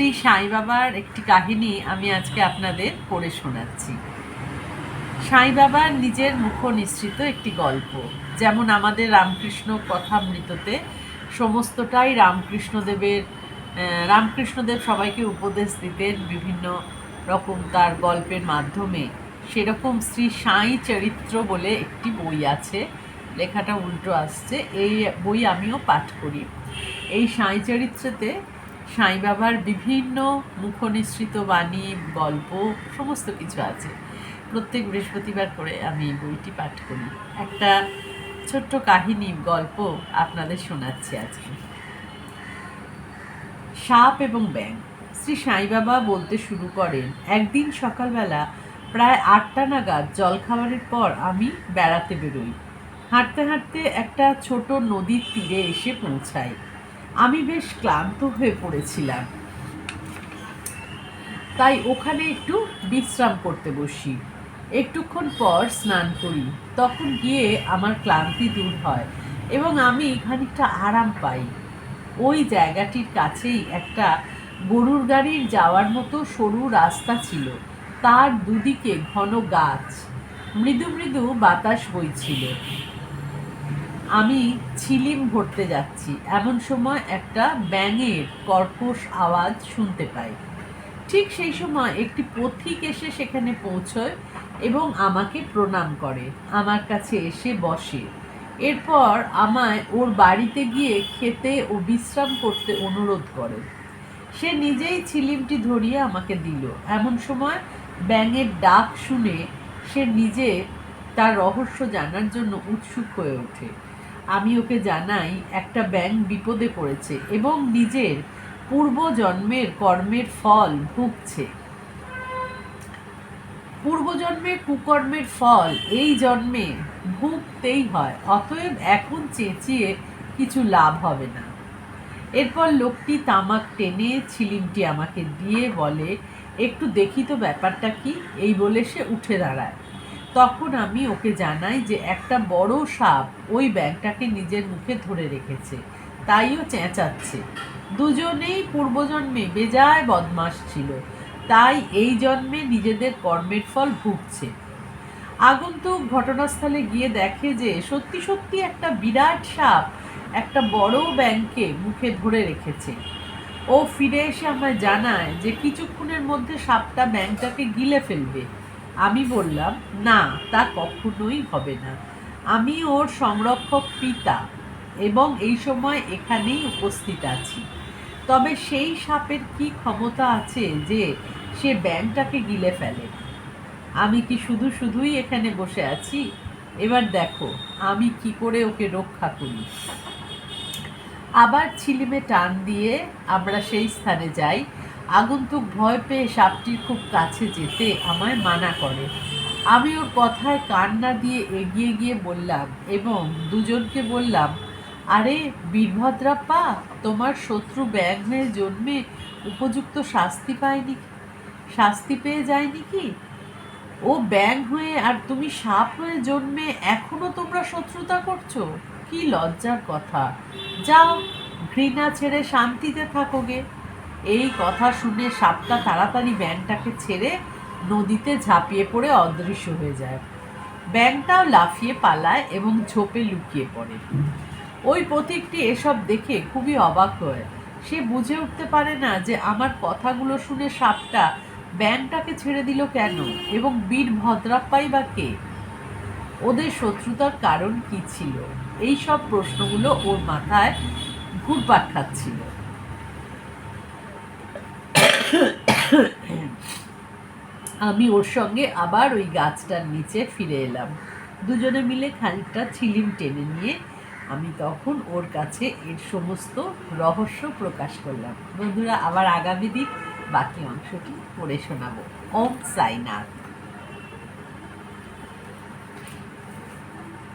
শ্রী সাই বাবার একটি কাহিনী আমি আজকে আপনাদের পড়ে শোনাচ্ছি। সাই বাবার নিজের মুখ নিঃসৃত একটি গল্প, যেমন আমাদের রামকৃষ্ণ কথামৃততে সমস্তটাই রামকৃষ্ণদেবের রামকৃষ্ণদেব সবাইকে উপদেশ দিতেন বিভিন্ন রকম তার গল্পের মাধ্যমে। সেরকম শ্রী সাই চরিত্র বলে একটি বই আছে, লেখাটা উল্টো আসছে, এই বই আমিও পাঠ করি। এই সাই চরিত্রতে সাই বাবার বিভিন্ন মুখনিসৃত বাণী, গল্প, সমস্ত কিছু আছে। প্রত্যেক বৃহস্পতিবার করে আমি বইটি পাঠ করি। একটা ছোট্ট কাহিনী, গল্প আপনাদের শোনাচ্ছি আজকে। সাপ এবং ব্যাং শ্রী সাই বাবা বলতে শুরু করেন, একদিন সকালবেলা প্রায় আটটা নাগাদ জলখাবারের পর আমি বেড়াতে বেরোই। হাঁটতে হাঁটতে একটা ছোট নদীর তীরে এসে পৌঁছাই। আমি বেশ ক্লান্ত হয়ে পড়েছিলাম। তাই ওখানে একটু বিশ্রাম করতে বসি। একটুক্ষণ পর স্নান করি। তখন গিয়ে আমার ক্লান্তি দূর হয় এবং আমি খানিকটা আরাম পাই। ওই জায়গাটির কাছেই একটা গরুর গাড়ির যাওয়ার মতো সরু রাস্তা ছিল। তার দুদিকে ঘন গাছ। মৃদু মৃদু বাতাস বইছিল। আমি ছিলিম ভরতে যাচ্ছি। এমন সময় একটা ব্যাঙের কর্কশ আওয়াজ শুনতে পাই। ঠিক সেই সময় একটি পথিক এসে সেখানে পৌঁছয় এবং আমাকে প্রণাম করে, আমার কাছে এসে বসে। এরপর আমায় ওর বাড়িতে গিয়ে খেতে ও বিশ্রাম করতে অনুরোধ করে। সে নিজেই ছিলিমটি ধরিয়ে আমাকে দিল। এমন সময় ব্যাঙের ডাক শুনে সে নিজে তার রহস্য জানার জন্য উৎসুক হয়ে ওঠে। আমি ওকে জানাই, একটা ব্যাঙ বিপদে পড়েছে এবং নিজের পূর্বজন্মের কর্মের ফল ভুগছে। পূর্বজন্মের কুকর্মের ফল এই জন্মে ভুগতেই হয়, অতএব এখন চেঁচিয়ে কিছু লাভ হবে না। এরপর লোকটি তামাক টেনে ছিলিমটি আমাকে দিয়ে বলে, একটু দেখি তো ব্যাপারটা কি? এই বলে সে উঠে দাঁড়ায়। তখন আমি ওকে জানাই যে একটা বড় সাপ ওই ব্যাগটাকে নিজের মুখে ধরে রেখেছে, তাইও চেঁচাচ্ছে। দুজনেই পূর্বজন্মে বেজায় বদমাস ছিল, তাই এই জন্মে নিজেদের কর্মের ফল ভুগছে। আগন্তুক ঘটনাস্থলে গিয়ে দেখে যে সত্যি সত্যি একটা বিরাট সাপ একটা বড় ব্যাংকে মুখে ধরে রেখেছে। ও ফিরে এসে আমায় জানায় যে কিছুক্ষণের মধ্যে সাপটা ব্যাংকটাকে গিলে ফেলবে। আমি বললাম, না, তা কখনোই হবে না। আমি ওর সংরক্ষক পিতা এবং এই সময় এখানেই উপস্থিত আছি। তবে সেই সাপের কি ক্ষমতা আছে যে সে ব্যাংকটাকে গিলে ফেলে? আমি কি শুধু শুধুই এখানে বসে আছি? এবার দেখো, আমি কি করে ওকে রক্ষা করি? আবার ছিলিমে টান দিয়ে আমরা সেই স্থানে যাই। আগন্তুক ভয় পেয়ে সাপটির খুব কাছে যেতে আমায় মানা করে। আমি ওর কথায় কান না দিয়ে এগিয়ে গিয়ে বললাম, এবং দুজনকে বললাম, আরে, বীরভদ্রাপ্পা, তোমার শত্রু হয়ে জন্মে উপযুক্ত শাস্তি পায়নি শাস্তি পেয়ে যায়নি কি? ও ব্যাং হয়ে আর তুমি সাপ হয়ে জন্মে এখনও তোমরা শত্রুতা করছ? কি লজ্জার কথা। যাও, ঘৃণা ছেড়ে শান্তিতে থাকোগে এই কথা শুনে সাপটা তাড়াতাড়ি ব্যাংটাকে ছেড়ে নদীতে ঝাঁপিয়ে পড়ে অদৃশ্য হয়ে যায়। ব্যাংটাও লাফিয়ে পালায় এবং ঝোপে লুকিয়ে পড়ে। ওই প্রতীকটি এসব দেখে খুবই অবাক হয়। সে বুঝে উঠতে পারে না যে আমার কথাগুলো শুনে সাপটা ব্যাংটাকে ছেড়ে দিল কেন এবং বীর ভদ্রাপ্পাই বা কে? ওদের শত্রুতার কারণ কি ছিল? এই সব প্রশ্নগুলো ওর মাথায় ঘুরপাক খাচ্ছিল। আমি ওর সঙ্গে আবার ওই গাছটার নিচে ফিরে এলাম। দুজনে মিলে খানিকটা ছিলিম টেনে নিয়ে আমি তখন ওর কাছে এর সমস্ত রহস্য প্রকাশ করলাম। বন্ধুরা, আবার আগামী দিন বাকি অংশটি পড়ে শোনাবো। ওম সাইনাথ।